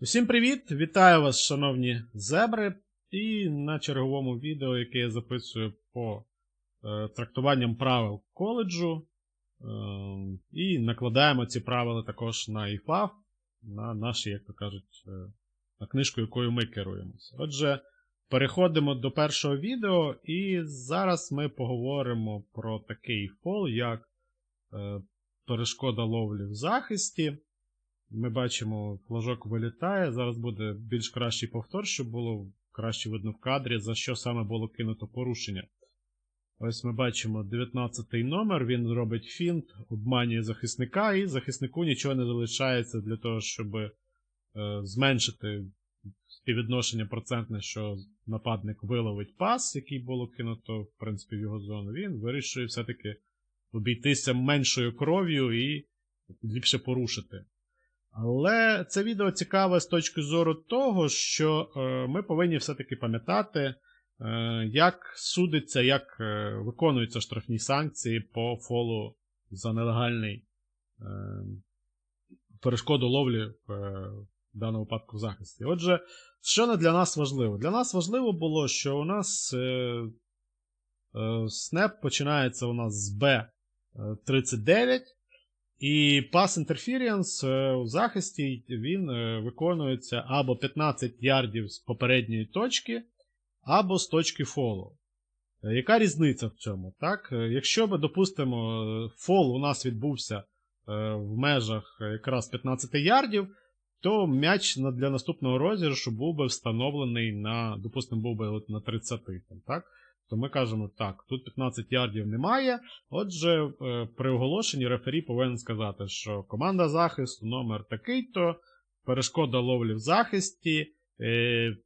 Усім привіт! Вітаю вас, шановні зебри. І на черговому відео, яке я записую по е, трактуванням правил коледжу. Е, і накладаємо ці правила також на IFAF, на наші, як то кажуть, е, на книжку, якою ми керуємося. Отже, переходимо до першого відео, і зараз ми поговоримо про такий фол, як е, перешкода ловлі в захисті. Ми бачимо, флажок вилітає. Зараз буде більш кращий повтор, щоб було краще видно в кадрі, за що саме було кинуто порушення. Ось ми бачимо 19-й номер, він робить фінт, обманює захисника, і захиснику нічого не залишається для того, щоб е, зменшити співвідношення процентне, що нападник виловить пас, який було кинуто, в принципі, в його зону. Він вирішує все-таки обійтися меншою кров'ю і ліпше порушити. Але це відео цікаве з точки зору того, що е, ми повинні все-таки пам'ятати, е, як судиться, як е, виконуються штрафні санкції по фолу за нелегальний перешкоду ловлі в, даному випадку в захисті. Отже, що для нас важливо? Для нас важливо було, що у нас снеп починається у нас з B39. І Interference е, у захисті він е, виконується або 15 ярдів з попередньої точки, або з точки фолу. Е, Яка різниця в цьому? Так? Якщо ми допустимо, фол у нас відбувся в межах якраз 15 ярдів, то м'яч для наступного розіграшу був би встановлений на, допустимо, був би на 30. Так? То ми кажемо, так, тут 15 ярдів немає. Отже, е, при оголошенні рефері повинен сказати, що команда захисту номер такий-то, перешкода ловлі в захисті. е,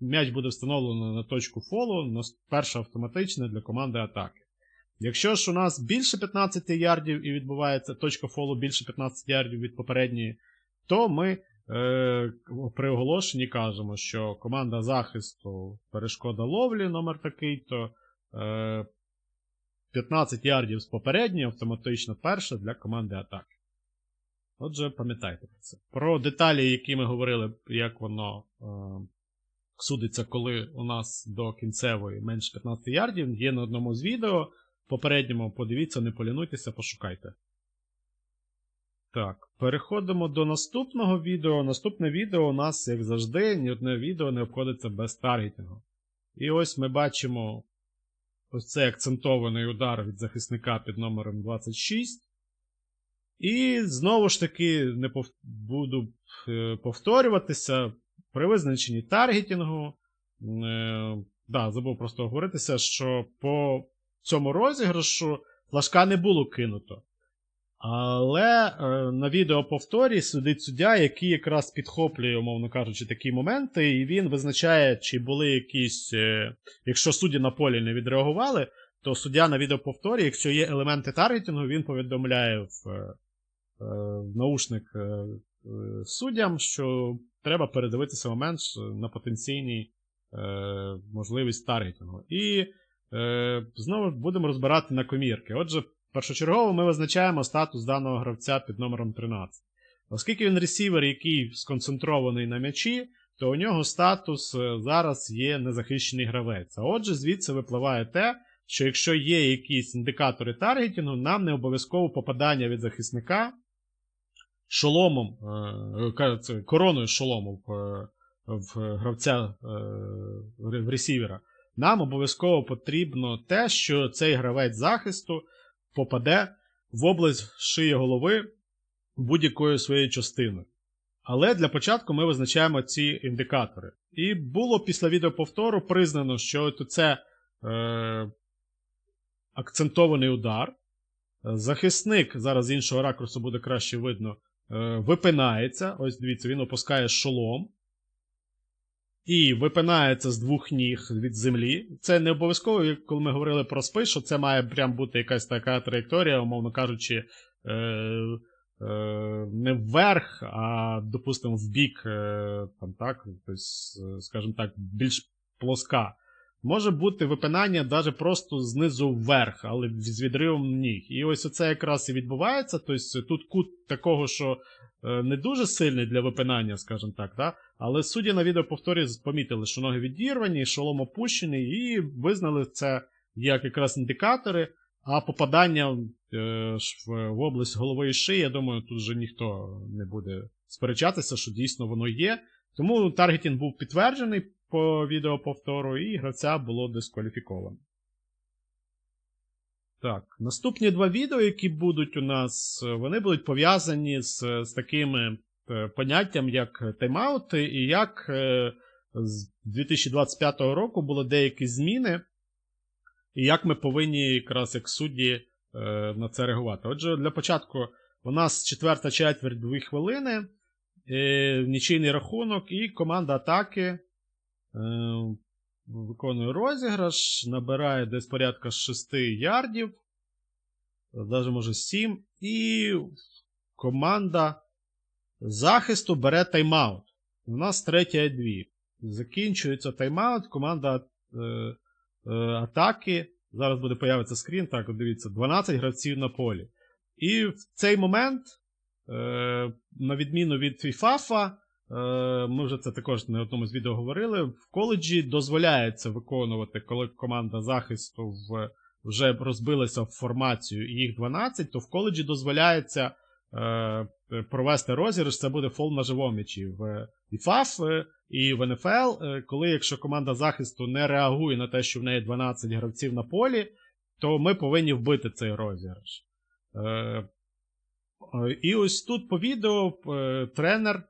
М'яч буде встановлено на точку фолу, перша автоматична для команди атаки. Якщо ж у нас більше 15 ярдів і відбувається точка фолу більше 15 ярдів від попередньої, то ми при оголошенні кажемо, що команда захисту перешкода ловлі номер такий-то. 15 е, ярдів з попередньої, автоматично перша для команди атаки. Отже, пам'ятайте про це. Про деталі, які ми говорили, як воно е, судиться, коли у нас до кінцевої менше 15 ярдів, є на одному з відео. В Попередньому подивіться, не полінуйтеся, пошукайте. Так, переходимо до наступного відео. Наступне відео у нас, як завжди, ні одне відео не обходиться без таргетингу. І ось ми бачимо ось цей акцентований удар від захисника під номером 26. І знову ж таки не пов... буду е, повторюватися. При визначенні таргетінгу. Е, да, забув просто говоритися, що по цьому розіграшу флажка не було кинуто. Але е, на відеоповторі сидить суддя, який якраз підхоплює, умовно кажучи, такі моменти, і він визначає, чи були якісь. Е, якщо судді на полі не відреагували, то суддя на відеоповторі, якщо є елементи таргетингу, він повідомляє в, е, в наушник е, е, суддям, що треба передивитися момент на потенційній е, можливість таргетингу. І е, знову будемо розбирати на комірки. Отже. Першочергово ми визначаємо статус даного гравця під номером 13. Оскільки він ресівер, який сконцентрований на м'ячі, то у нього статус е, зараз є незахищений гравець. А отже, звідси випливає те, що якщо є якісь індикатори таргетінгу, нам не обов'язково попадання від захисника шоломом, е, короною шолому в, в гравця в ресівера. Нам обов'язково потрібно те, що цей гравець захисту попаде в область шиї голови будь-якою своєю частиною. Але для початку ми визначаємо ці індикатори. І було після відеоповтору признано, що це е, акцентований удар. Захисник, зараз з іншого ракурсу буде краще видно, е, випинається. Ось дивіться, він опускає шолом і випинається з двох ніг від землі. Це не обов'язково, коли ми говорили про спис, що це має прям бути якась така траєкторія, умовно кажучи, е, е, не вверх, а, допустимо, в бік, е, там, так, тобто, скажімо так, більш плоска. Може бути випинання навіть просто знизу вверх, але з відривом ніг. І ось це якраз і відбувається. Тобто тут кут такого, що не дуже сильний для випинання, скажімо так, да? але судді на відеоповторі помітили, що ноги відірвані, шолом опущений, і визнали це як якраз індикатори. А попадання е, в область голови і шиї, я думаю, тут вже ніхто не буде сперечатися, що дійсно воно є. Тому таргетінг був підтверджений по відеоповтору, і гравця було дискваліфіковано. Так, наступні два відео, які будуть у нас, е, вони будуть пов'язані з, з такими е, поняттям, як тайм-аути, і як е, з 2025 року були деякі зміни, і як ми повинні якраз як судді на це реагувати. Отже, для початку у нас четверта четверть 2 хвилини, нічийний рахунок, і команда атаки виконує розіграш, набирає десь порядка 6 ярдів, навіть може 7, і команда захисту бере тайм-аут. У нас третя 2. Закінчується тайм-аут, команда е, е, атаки. Зараз буде появитися скрін. Так, дивіться, 12 гравців на полі. І в цей момент, е, на відміну від е, ми вже це також на одному з відео говорили. В коледжі дозволяється виконувати, коли команда захисту вже розбилася в формацію і їх 12, то в коледжі дозволяється е, провести розіграш. Це буде фол на живому м'ячі в е, і в НФЛ, е, коли якщо команда захисту не реагує на те, що в неї 12 гравців на полі, то ми повинні вбити цей розіграш. Е, е, І ось тут по відео е, тренер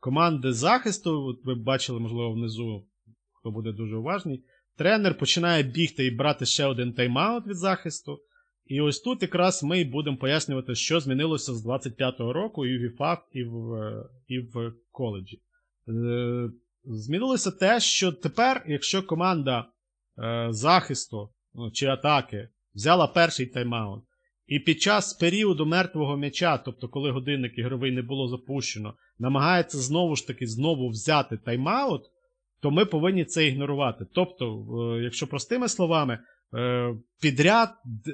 команди захисту, от ви бачили, можливо, внизу, хто буде дуже уважний, тренер починає бігти і брати ще один тайм-аут від захисту. І ось тут якраз ми будемо пояснювати, що змінилося з 25-го року і в ІФАФ, і в, і в коледжі. Е, Змінилося те, що тепер, якщо команда е, захисту ну, чи атаки взяла перший тайм-аут, і під час періоду мертвого м'яча, тобто коли годинник ігровий не було запущено, намагається знову ж таки знову взяти тайм-аут, то ми повинні це ігнорувати. Тобто, е, якщо простими словами, е, підряд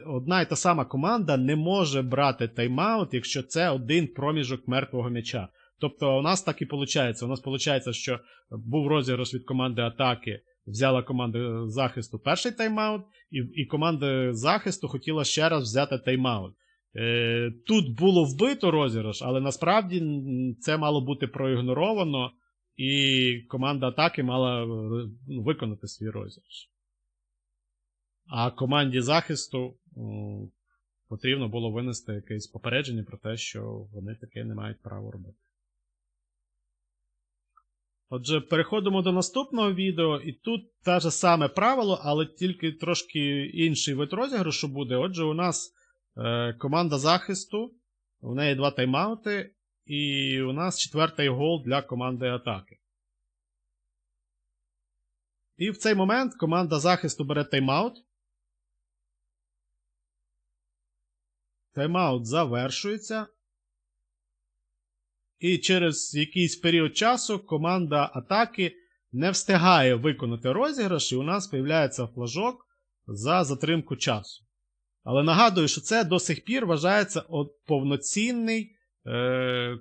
одна і та сама команда не може брати тайм-аут, якщо це один проміжок мертвого м'яча. Тобто, у нас так і виходить. У нас виходить, що був розіграш від команди атаки, взяла команда захисту перший тайм-аут, і, і команда захисту хотіла ще раз взяти тайм-аут. Е, тут було вбито розіграш, але насправді це мало бути проігноровано, і команда атаки мала е, ну, виконати свій розіграш. А команді захисту потрібно було винести якесь попередження про те, що вони таке не мають права робити. Отже, переходимо до наступного відео, і тут те ж саме правило, але тільки трошки інший вид розіграшу буде. Отже, у нас е, команда захисту, у неї два тайм-аути, і у нас четвертий гол для команди атаки. І в цей момент команда захисту бере тайм-аут. Тайм-аут завершується. І через якийсь період часу команда атаки не встигає виконати розіграш, і у нас з'являється флажок за затримку часу. Але нагадую, що це до сих пір вважається повноцінний е,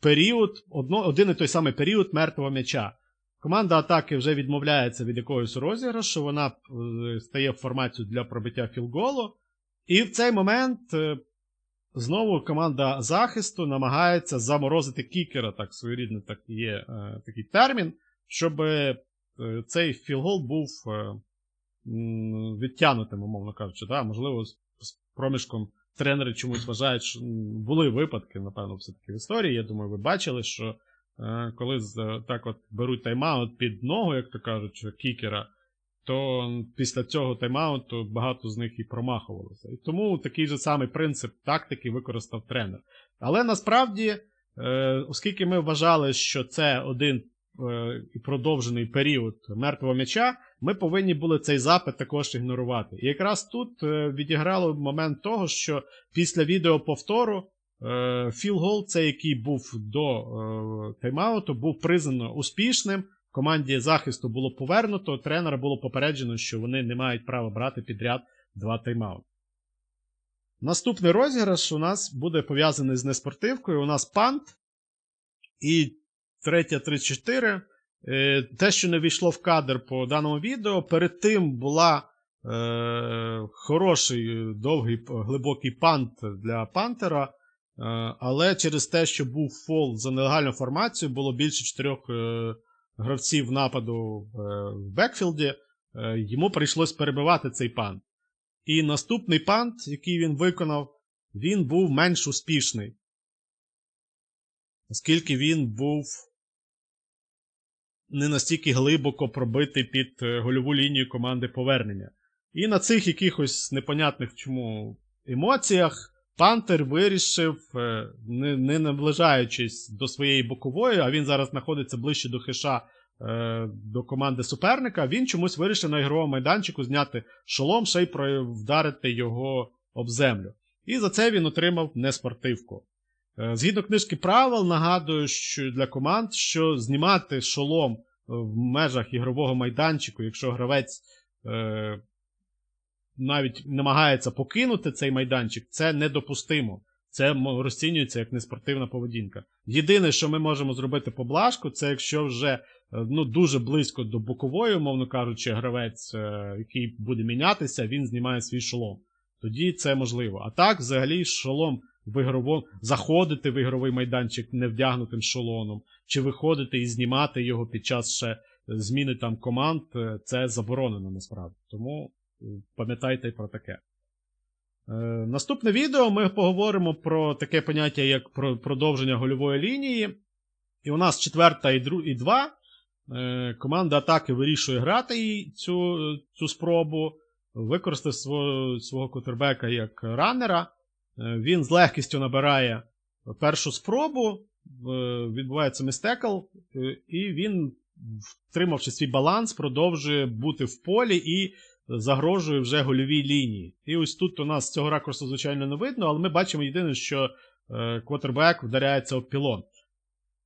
період, одно, один і той самий період мертвого м'яча. Команда атаки вже відмовляється від якогось розіграшу, вона е, стає в формацію для пробиття філголу. І в цей момент е, знову команда захисту намагається заморозити кікера, так своєрідний так є е, такий термін, щоб е, цей філгол був е, відтягнутим, умовно кажучи. Да? Можливо, з, з проміжком тренери чомусь вважають, що були випадки, напевно, все-таки в історії. Я думаю, ви бачили, що е, коли з, так от беруть тайм-аут під ногу, як то кажуть, кікера, то після цього тайм-ауту багато з них і промахувалося. І тому такий же самий принцип тактики використав тренер. Але насправді, е, оскільки ми вважали, що це один е, і продовжений період мертвого м'яча, ми повинні були цей запит також ігнорувати. І якраз тут е, відіграло момент того, що після відеоповтору е, філгол, цей який був до тайм-ауту, був признано успішним. Команді захисту було повернуто, тренера було попереджено, що вони не мають права брати підряд два тайм-аути. Наступний розіграш у нас буде пов'язаний з неспортивкою. У нас пант і третя 34. Е, Те, що не війшло в кадр по даному відео, перед тим була е, хороший, довгий, глибокий пант для пантера. Е, але через те, що був фол за нелегальну формацію, було більше чотирьох е, гравців нападу е, в бекфілді, е, йому прийшлось перебивати цей пант. І наступний пант, який він виконав, він був менш успішний. Оскільки він був не настільки глибоко пробитий під е, гольову лінію команди повернення. І на цих якихось непонятних чому емоціях Пантер вирішив, е, не, не наближаючись до своєї бокової, а він зараз знаходиться ближче до хиша е, до команди суперника, він чомусь вирішив на ігровому майданчику зняти шолом, ще й вдарити його об землю. І за це він отримав неспортивку. Е, Згідно книжки правил, нагадую, що для команд, що знімати шолом в межах ігрового майданчику, якщо гравець навіть намагається покинути цей майданчик, це недопустимо. Це розцінюється як неспортивна поведінка. Єдине, що ми можемо зробити поблажку, це якщо вже е, ну, дуже близько до бокової, умовно кажучи, гравець, е, який буде мінятися, він знімає свій шолом. Тоді це можливо. А так, взагалі, шолом в ігровому заходити в ігровий майданчик невдягнутим шолоном, чи виходити і знімати його під час ще зміни там команд, е, це заборонено насправді. Тому пам'ятайте про таке. Е, наступне відео ми поговоримо про таке поняття, як про продовження гольової лінії. І у нас четверта і, дру, і два. Е, команда атаки вирішує грати їй цю, цю спробу, використав свого, свого кутербека як раннера. Е, Він з легкістю набирає першу спробу, відбувається містекл, е, і він, втримавши свій баланс, продовжує бути в полі і загрожує вже гольовій лінії. І ось тут у нас цього ракурсу, звичайно, не видно, але ми бачимо єдине, що е, квотербек вдаряється об пілон.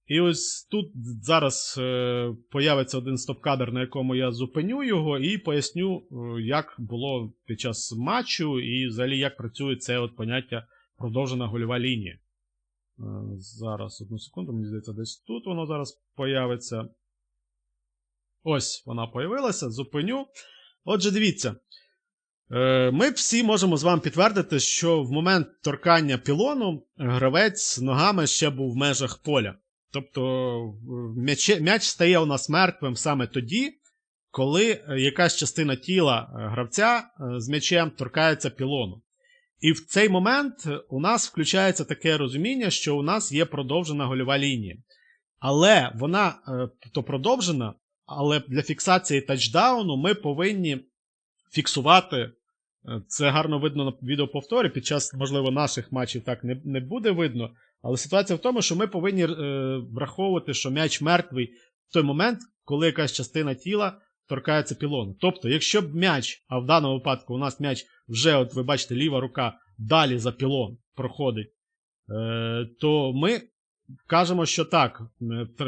І ось тут зараз е, появиться один стоп-кадр, на якому я зупиню його, і поясню, е, як було під час матчу, і взагалі як працює це от поняття продовжена гольова лінія. Зараз, одну секунду, мені здається, десь тут воно зараз появиться. Ось вона появилася, зупиню. Отже, дивіться. Е, Ми всі можемо з вами підтвердити, що в момент торкання пілону гравець ногами ще був в межах поля. Тобто м'яч, м'яч стає у нас мертвим саме тоді, коли е, якась частина тіла е, гравця е, з м'ячем торкається пілону. І в цей момент е, у нас включається таке розуміння, що у нас є продовжена гольова лінія. Але вона е, то продовжена, але для фіксації тачдауну ми повинні фіксувати. е, Це гарно видно на відеоповторі. Під час, можливо, наших матчів так не, не буде видно. Але ситуація в тому, що ми повинні е, враховувати, що м'яч мертвий в той момент, коли якась частина тіла торкається пілону. Тобто, якщо б м'яч, а в даному випадку у нас м'яч вже, от ви бачите, ліва рука далі за пілон проходить, е, то ми кажемо, що так,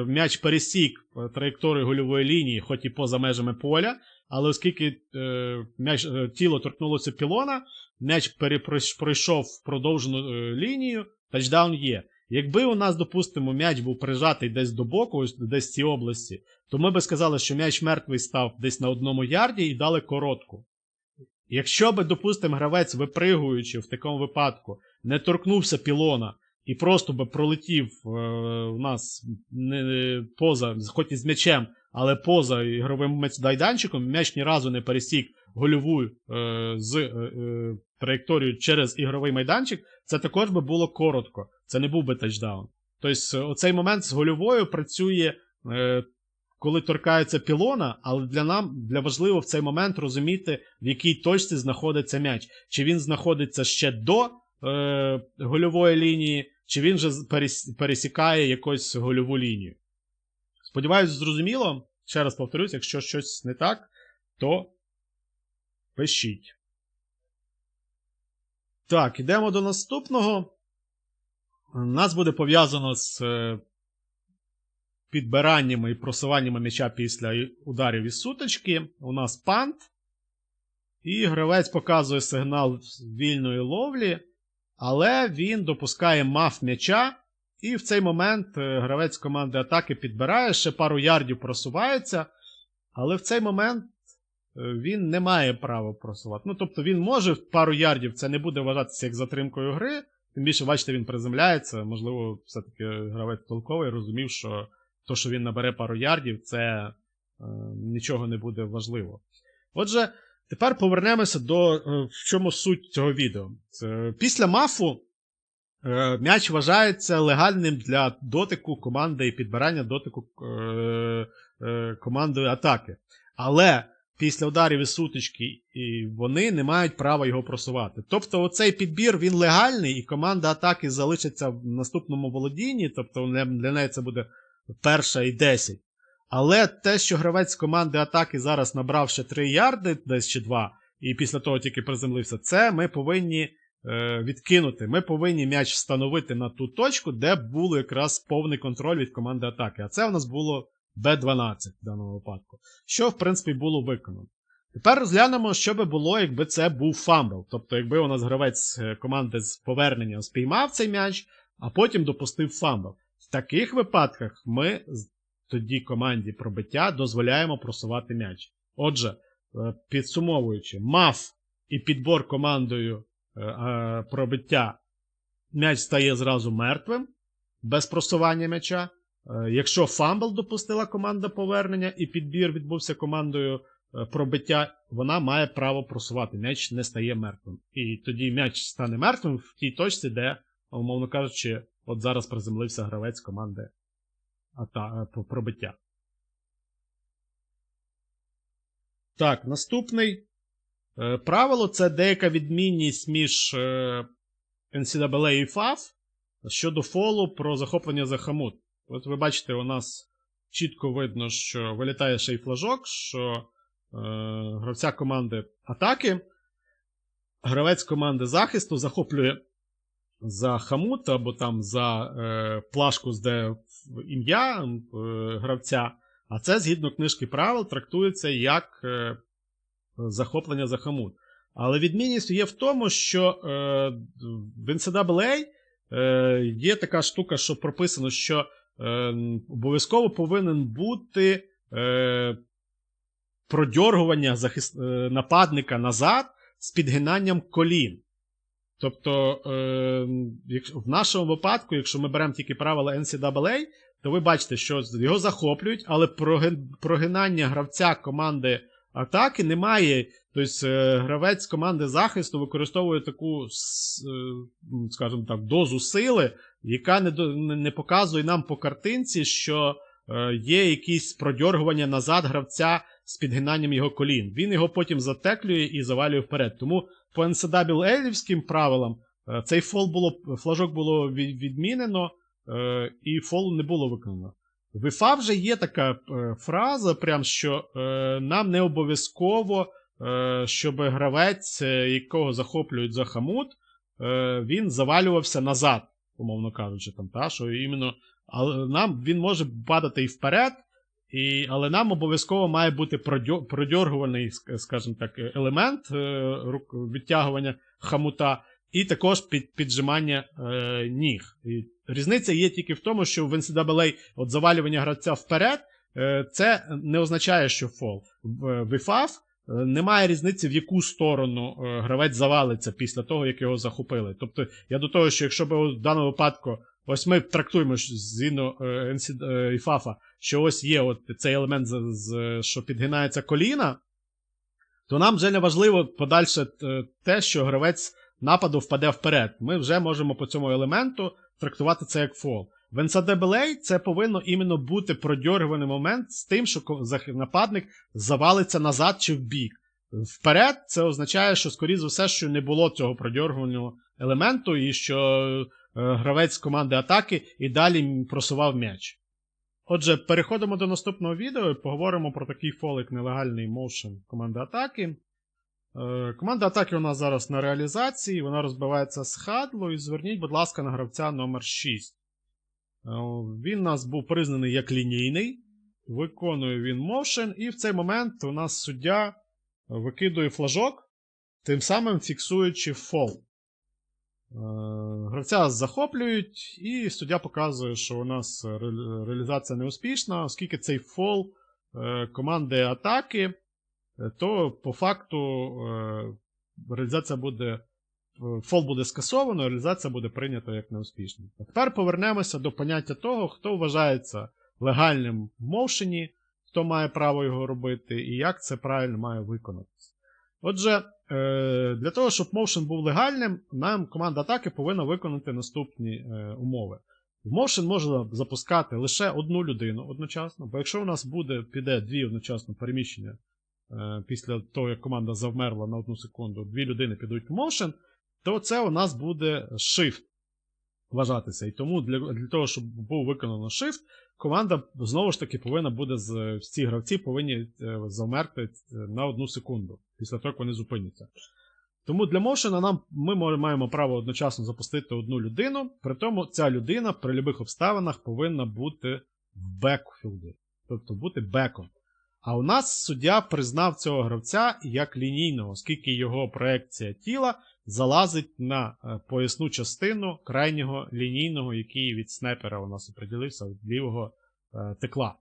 м'яч пересік е, траєкторію гольової лінії, хоч і поза межами поля, але оскільки е, м'яч, е, тіло торкнулося пілона, м'яч пройшов продовжену е, лінію, тачдаун є. Якби у нас, допустимо, м'яч був прижатий десь до боку, десь в цій області, то ми би сказали, що м'яч мертвий став десь на одному ярді і дали коротку. Якщо би, допустимо, гравець, випригуючи в такому випадку, не торкнувся пілона і просто би пролетів е, у нас не поза, хоч і з м'ячем, але поза ігровим майданчиком, м'яч ні разу не пересік гольову е, з е, е, траєкторією через ігровий майданчик, це також би було коротко. Це не був би тачдаун. Тобто, оцей момент з гольовою працює, е, коли торкається пілона, але для нам для важливо в цей момент розуміти, в якій точці знаходиться м'яч. Чи він знаходиться ще до е, гольової лінії, чи він вже пересікає якусь гольову лінію. Сподіваюсь, зрозуміло. Ще раз повторюсь, якщо щось не так, то пишіть. Так, ідемо до наступного. У нас буде пов'язано з е, підбираннями і просуваннями м'яча після ударів із сутички. У нас пант. І гравець показує сигнал вільної ловлі. Але він допускає маф м'яча, і в цей момент е, гравець команди атаки підбирає, ще пару ярдів просувається, але в цей момент е, він не має права просувати. Ну, тобто він може пару ярдів, це не буде вважатися як затримкою гри. Тим більше, бачите, він приземляється. Можливо, все-таки гравець толковий розумів, що то, що він набере пару ярдів, це е, нічого не буде важливо. Отже, тепер повернемося до е, в чому суть цього відео. Після мафу е, м'яч вважається легальним для дотику команди і підбирання дотику е, командою атаки. Але після ударів і сутички вони не мають права його просувати. Тобто, оцей підбір він легальний, і команда атаки залишиться в наступному володінні, тобто для неї це буде перша і 10. Але те, що гравець команди атаки зараз набрав ще 3 ярди, десь чи 2, і після того тільки приземлився, це ми повинні е, відкинути. Ми повинні м'яч встановити на ту точку, де був якраз повний контроль від команди атаки. А це в нас було Б12 в даному випадку. Що, в принципі, було виконано. Тепер розглянемо, що би було, якби це був фамбл. Тобто, якби у нас гравець е, команди з повернення спіймав цей м'яч, а потім допустив фамбл. В таких випадках ми тоді команді пробиття дозволяємо просувати м'яч. Отже, е, підсумовуючи, маф і підбор командою е, пробиття, м'яч стає зразу мертвим без просування м'яча. Якщо фамбл допустила команда повернення і підбір відбувся командою пробиття, вона має право просувати. М'яч не стає мертвим. І тоді м'яч стане мертвим в тій точці, де, умовно кажучи, от зараз приземлився гравець команди ата, пробиття. Так, наступний е, правило це деяка відмінність між е, NCAA і FAF щодо фолу про захоплення за хамут. От ви бачите, у нас чітко видно, що вилітає ще й флажок, що е, гравця команди атаки, гравець команди захисту захоплює за хамут або там за е, плашку, де ім'я е, гравця. А це згідно книжки правил трактується як е, захоплення за хамут. Але відмінність є в тому, що е, в NCAA е, є така штука, що прописано, що е, обов'язково повинен бути е, продьоргування захист, е, нападника назад з підгинанням колін. Тобто, е, в нашому випадку, якщо ми беремо тільки правила NCAA, то ви бачите, що його захоплюють, але прогинання гравця команди атаки немає. Тобто е, гравець команди захисту використовує таку, е, скажімо так, дозу сили, яка не не показує нам по картинці, що е, є якісь продьоргування назад гравця з підгинанням його колін. Він його потім затеклює і завалює вперед. Тому по NCAA правилам цей фол було, флажок було відмінено, і фол не було виконано. В ІФА вже є така фраза, прям, що нам не обов'язково. Щоб гравець, якого захоплюють за хамут, він завалювався назад умовно кажучи, там, та, що іменно, але нам він може падати і вперед, і, але нам обов'язково має бути продьоргуваний, скажімо так, елемент е, відтягування хамута, і також під, піджимання е, ніг. І Різниця є тільки в тому, що в NCAA от завалювання гравця вперед, е, це не означає, що фол. В, в IFAF Е, немає різниці, в яку сторону е, гравець завалиться після того, як його захопили. Тобто, я до того, що якщо б в даному випадку, ось ми трактуємо згідно е, ІФАФа, що ось є от цей елемент, що підгинається коліна, то нам вже не важливо подальше те, що гравець нападу впаде вперед. Ми вже можемо по цьому елементу трактувати це як фол. В NCAA це повинно іменно бути продьоргуваний момент з тим, що нападник завалиться назад чи в бік. Вперед, це означає, що, скоріше за все, що не було цього продьоргуваного елементу, і що е, гравець команди атаки і далі просував м'яч. Отже, переходимо до наступного відео і поговоримо про такий фолик нелегальний моушен команди атаки. Е, команда атаки у нас зараз на реалізації, вона розбивається з хадлу. І зверніть, будь ласка, на гравця номер 6 Е, він у нас був признаний як лінійний. Виконує він motion, і в цей момент у нас суддя викидує флажок, тим самим фіксуючи фол. Гравця захоплюють, і суддя показує, що у нас ре- реалізація неуспішна, оскільки цей фол е, команди атаки, е, то по факту е, реалізація буде. е, Фол буде скасовано, реалізація буде прийнята як неуспішна. А тепер повернемося до поняття того, хто вважається легальним в моушені, хто має право його робити, і як це правильно має виконатися. Отже, е, для того, щоб Motion був легальним, нам команда атаки повинна виконати наступні е, умови. В Motion можна запускати лише одну людину одночасно, бо якщо у нас буде, піде дві одночасно переміщення е, після того, як команда завмерла на одну секунду, дві людини підуть в Motion, то це у нас буде Shift вважатися. І тому для, для того, щоб був виконано Shift, команда знову ж таки повинна буде всі гравці повинні е, завмерти е, на одну секунду після того, як вони зупиняться. Тому для Motion нам ми маємо право одночасно запустити одну людину, при тому ця людина при будь-яких обставинах повинна бути в бекфілді, тобто бути беком. А у нас суддя признав цього гравця як лінійного, оскільки його проекція тіла залазить на е, поясну частину крайнього лінійного, який від снайпера у нас оприділився від лівого е, текла.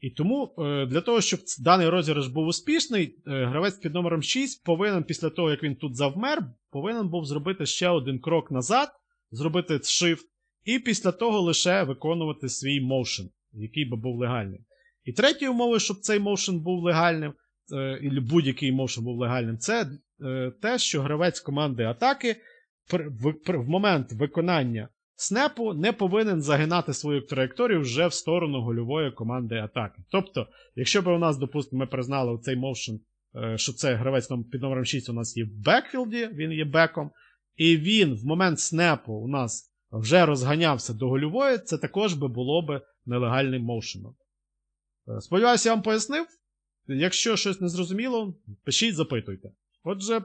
І тому е, для того, щоб даний розіграш був успішний, е, гравець під номером 6 повинен після того, як він тут завмер, повинен був зробити ще один крок назад, зробити shift, і після того лише виконувати свій motion, який би був легальним. І третьою умовою, щоб цей motion був легальним, е, і будь-який motion був легальним, це те, що гравець команди атаки в момент виконання снепу не повинен загинати свою траєкторію вже в сторону гольової команди атаки. Тобто, якщо б у нас, допустимо, ми признали цей е, що це гравець під номером 6 у нас є в бекфілді, він є беком, і він в момент снепу у нас вже розганявся до гольової, це також би було би нелегальним моушеном. Е, Сподіваюся, я вам пояснив. Якщо щось не зрозуміло, пишіть, запитуйте. Отже, е,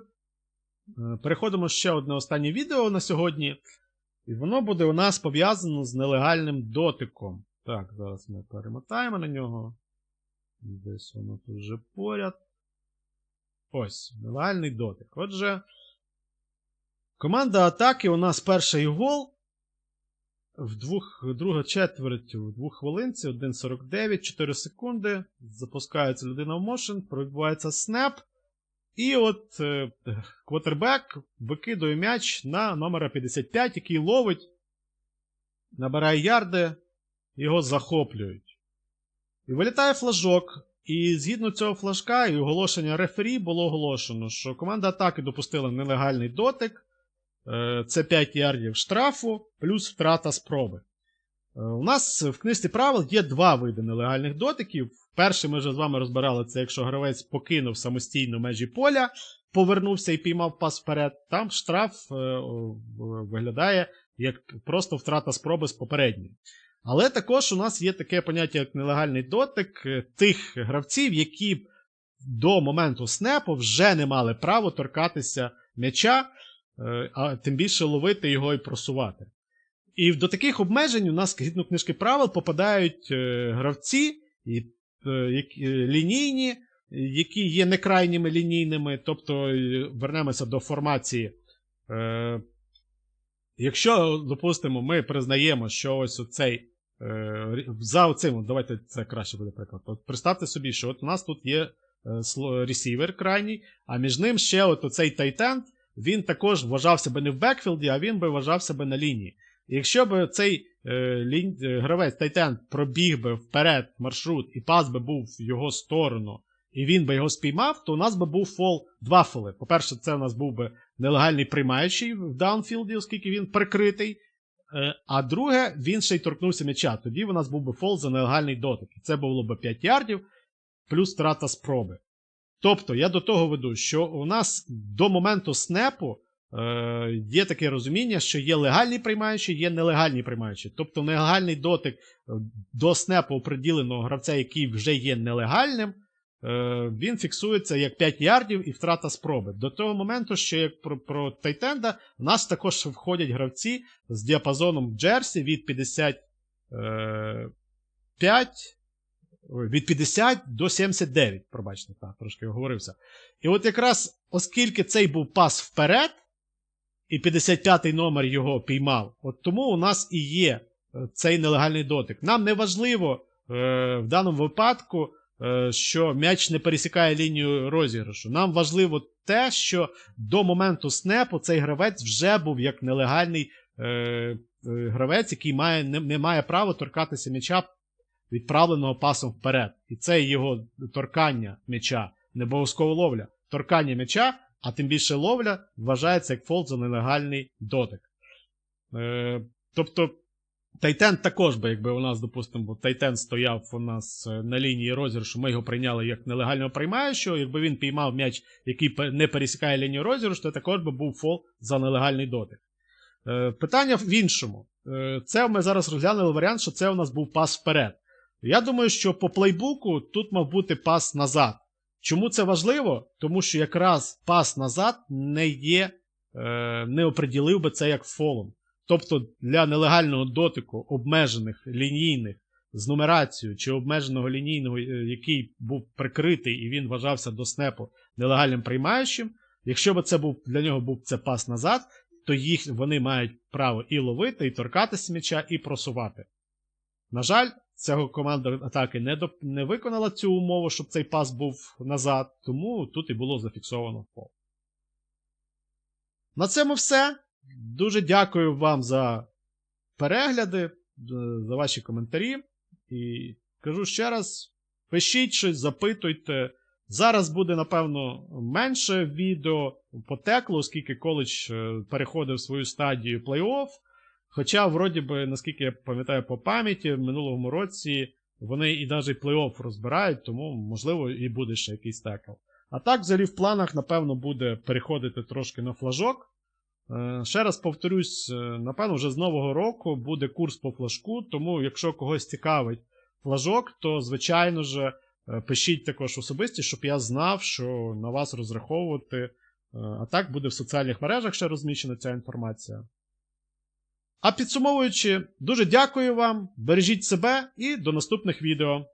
переходимо ще одне останнє відео на сьогодні. І воно буде у нас пов'язано з нелегальним дотиком. Так, зараз ми перемотаємо на нього. Десь воно тут вже поряд. Ось, нелегальний дотик. Отже, команда атаки у нас перший гол. В двох, друга четверть в двох хвилинці, 1.49, 4 секунди. Запускається людина в мошен, пробивається снеп. І от е, квотербек викидує м'яч на номера 55, який ловить, набирає ярди, його захоплюють. І вилітає флажок. І згідно цього флажка і оголошення рефері було оголошено, що команда атаки допустила нелегальний дотик. Е, Це 5 ярдів штрафу, плюс втрата спроби. Е, У нас в книжці правил є два види нелегальних дотиків. Перший ми вже з вами розбирали це, якщо гравець покинув самостійно межі поля, повернувся і піймав пас вперед. Там штраф е, виглядає як просто втрата спроби з попередньої. Але також у нас є таке поняття, як нелегальний дотик е, тих гравців, які до моменту снепу вже не мали права торкатися м'яча, а тим більше ловити його і просувати. І до таких обмежень у нас згідно книжки правил попадають е, гравці, і, е, які, е, лінійні, які є некрайніми лінійними, тобто вернемося до формації. Якщо, допустимо, ми признаємо, що ось оцей за оцим, давайте це краще буде приклад. От представте собі, що от у нас тут є ресівер крайній, а між ним ще от оцей тайтенд, він також вважав себе не в бекфілді, а він би вважав себе на лінії. Якщо б цей е, лінь, е, гравець Тайтенд пробіг би вперед маршрут і пас би був в його сторону, і він би його спіймав, то у нас би був фол два фоли. По-перше, це у нас був би нелегальний приймаючий в даунфілді, оскільки він прикритий. Е, а друге, він ще й торкнувся м'яча. Тоді у нас був би фол за нелегальний дотик. Це було б 5 ярдів плюс втрата спроби. Тобто, я до того веду, що у нас до моменту снепу е, є таке розуміння, що є легальні приймаючі, є нелегальні приймаючі. Тобто нелегальний дотик е, до снепу оприділеного гравця, який вже є нелегальним, е, він фіксується як 5 ярдів і втрата спроби. До того моменту, що як про, про Тайтенда, у нас також входять гравці з діапазоном Джерсі від 55. ой, Від 50 до 79, пробачте, так, трошки оговорився. І от якраз, оскільки цей був пас вперед, і 55-й номер його піймав. От тому у нас і є е, цей нелегальний дотик. Нам не важливо е, в даному випадку, е, що м'яч не пересікає лінію розіграшу. Нам важливо те, що до моменту снепу цей гравець вже був як нелегальний е, е, гравець, який має, не, не має права торкатися м'яча відправленого пасом вперед. І це його торкання м'яча, не обов'язково ловля. Торкання м'яча, а тим більше ловля, вважається як фолд за нелегальний дотик. Е, тобто, Тайтен також би, якби у нас, допустимо, Тайтен стояв у нас е, на лінії розіграшу, ми його прийняли як нелегального приймаючого. Якби він піймав м'яч, який не пересікає лінію розіграшу, то також би був фол за нелегальний дотик. Е, Питання в іншому. Е, Це ми зараз розглянули варіант, що це у нас був пас вперед. Я думаю, що по плейбуку тут мав бути пас назад. Чому це важливо? Тому що якраз пас назад не є, е, не оприділив би це як фолом. Тобто для нелегального дотику обмежених лінійних з нумерацією чи обмеженого лінійного, е, який був прикритий і він вважався до снепу нелегальним приймаючим, якщо б це був для нього був це пас назад, то їх вони мають право і ловити, і торкатися м'яча, і просувати. На жаль, цього команда атаки не, до, не виконала цю умову, щоб цей пас був назад, тому тут і було зафіксовано фол. На цьому все. Дуже дякую вам за перегляди, е, за ваші коментарі. І кажу ще раз: пишіть щось, запитуйте. Зараз буде, напевно, менше відео потекло, оскільки коледж е, переходив свою стадію плей-офф. Хоча, вроді би, наскільки я пам'ятаю по пам'яті, в минулому році вони і навіть плей-офф розбирають, тому, можливо, і буде ще якийсь текл. А так, взагалі, в планах, напевно, буде переходити трошки на флажок. Е, Ще раз повторюсь, е, напевно, вже з нового року буде курс по флажку, тому якщо когось цікавить флажок, то, звичайно ж, е, пишіть також особисті, щоб я знав, що на вас розраховувати. А так буде в соціальних мережах ще розміщена ця інформація. А підсумовуючи, дуже дякую вам, бережіть себе і до наступних відео.